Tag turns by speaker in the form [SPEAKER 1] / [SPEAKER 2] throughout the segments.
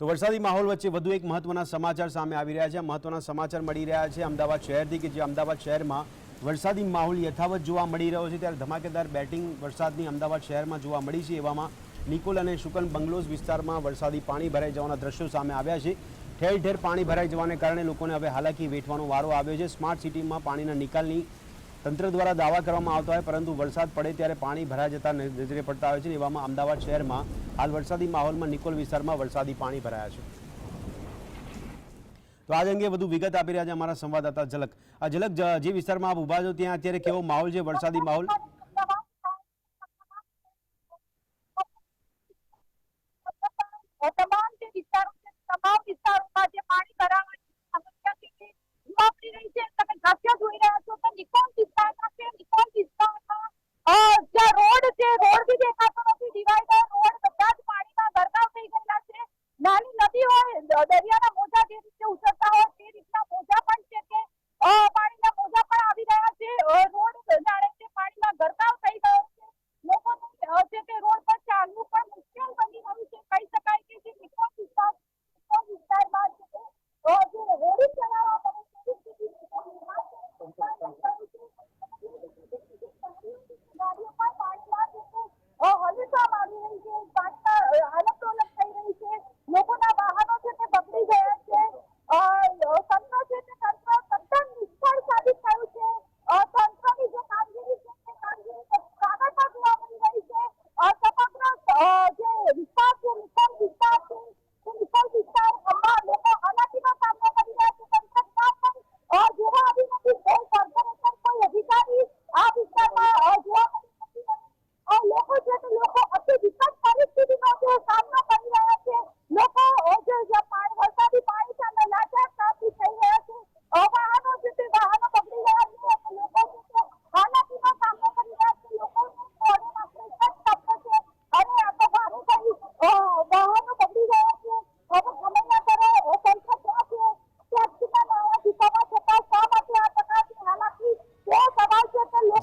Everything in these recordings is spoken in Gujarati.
[SPEAKER 1] તો વરસાદી માહોલ વચ્ચે વધુ એક મહત્વના સમાચાર સામે આવી રહ્યા છે. મહત્વના સમાચાર મળી રહ્યા છે અમદાવાદ શહેરથી કે જે અમદાવાદ શહેરમાં વરસાદી માહોલ યથાવત જોવા મળી રહ્યો છે, ત્યારે ધમાકેદાર બેટિંગ વરસાદની અમદાવાદ શહેરમાં જોવા મળી છે. એવામાં નિકોલ અને શુકન બંગલોઝ વિસ્તારમાં વરસાદી પાણી ભરાઈ જવાના દ્રશ્યો સામે આવ્યા છે. ઠેર ઠેર પાણી ભરાઈ જવાને કારણે લોકોને હવે હાલાકી વેઠવાનો વારો આવ્યો છે. સ્માર્ટ સિટીમાં પાણીના નિકાલની તંત્ર દ્વારા દાવા કરવામાં આવતા હોય, પરંતુ વરસાદ પડે ત્યારે પાણી ભરાઈ જતા નજરે પડતા હોય છે. એવામાં અમદાવાદ શહેરમાં હાલ વરસાદી માહોલમાં નિકોલ વિસ્તારમાં વરસાદી પાણી ભરાયા છે. તો આજ અંગે વધુ વિગત આપી રહ્યા છે અમારા સંવાદદાતા ઝલક. આ ઝલક જે વિસ્તારમાં આપ ઊભા છો, ત્યાં અત્યારે કેવો માહોલ છે? વરસાદી માહોલ?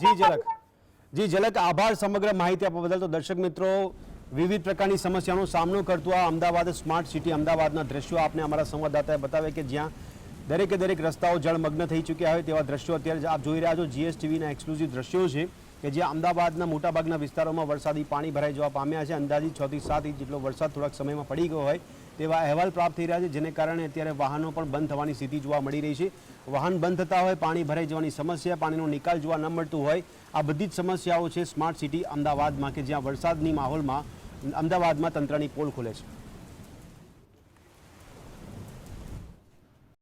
[SPEAKER 2] જી
[SPEAKER 1] ઝલક. જી ઝલક. આભાર સમગ્ર માહિતી આપવા બદલ તો દર્શક મિત્રો, વિવિધ પ્રકારની સમસ્યાનો સામનો કરતું આ અમદાવાદ સ્માર્ટ સિટી અમદાવાદના દ્રશ્યો આપને અમારા સંવાદદાતાએ બતાવ્યા કે જ્યાં દરેકે દરેક રસ્તાઓ જળમગ્ન થઈ ચૂક્યા હોય તેવા દ્રશ્યો અત્યારે આપ જોઈ રહ્યા છો. જીએસટીવીના એક્સક્લુઝિવ દ્રશ્યો છે કે જ્યાં અમદાવાદના મોટાભાગના વિસ્તારોમાં વરસાદી પાણી ભરાઈ જવા પામ્યા છે. અંદાજિત છથી સાત ઇંચ જેટલો વરસાદ થોડાક સમયમાં પડી ગયો હોય. તેવા અહેવાલ પ્રાપ્ત થઈ રહ્યા છે, જેને કારણે અત્યારે વાહનો પણ બંધ થવાની સ્થિતિ જોવા મળી રહી છે. વાહન બંધ થતા હોય, પાણી ભરાઈ જવાની સમસ્યા, પાણીનો નિકાલ જોવા ન મળતું હોય, આ બધી જ સમસ્યાઓ છે સ્માર્ટ સિટી અમદાવાદમાં, કે જ્યાં વરસાદની માહોલમાં, અમદાવાદમાં તંત્રની પોલ ખુલે છે.